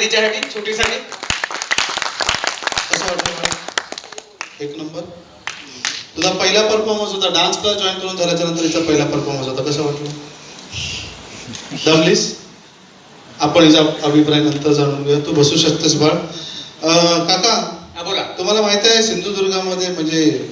तिच्यासाठी छोटीसाठी. कसं वाटतं एक नंबर. तुझा पहिला परफॉर्मन्स होता डान्स क्लास जॉईन करून झाल्याच्यानंतर तिचा पहिला परफॉर्मन्स होता. कसं वाटलं? दमलीस? आपण हिचा अभिप्राय नंतर जाणून घेऊ तू बसू शकतेस बाळ. काका बोला. तुम्हाला माहिती आहे सिंधुदुर्गामध्ये म्हणजे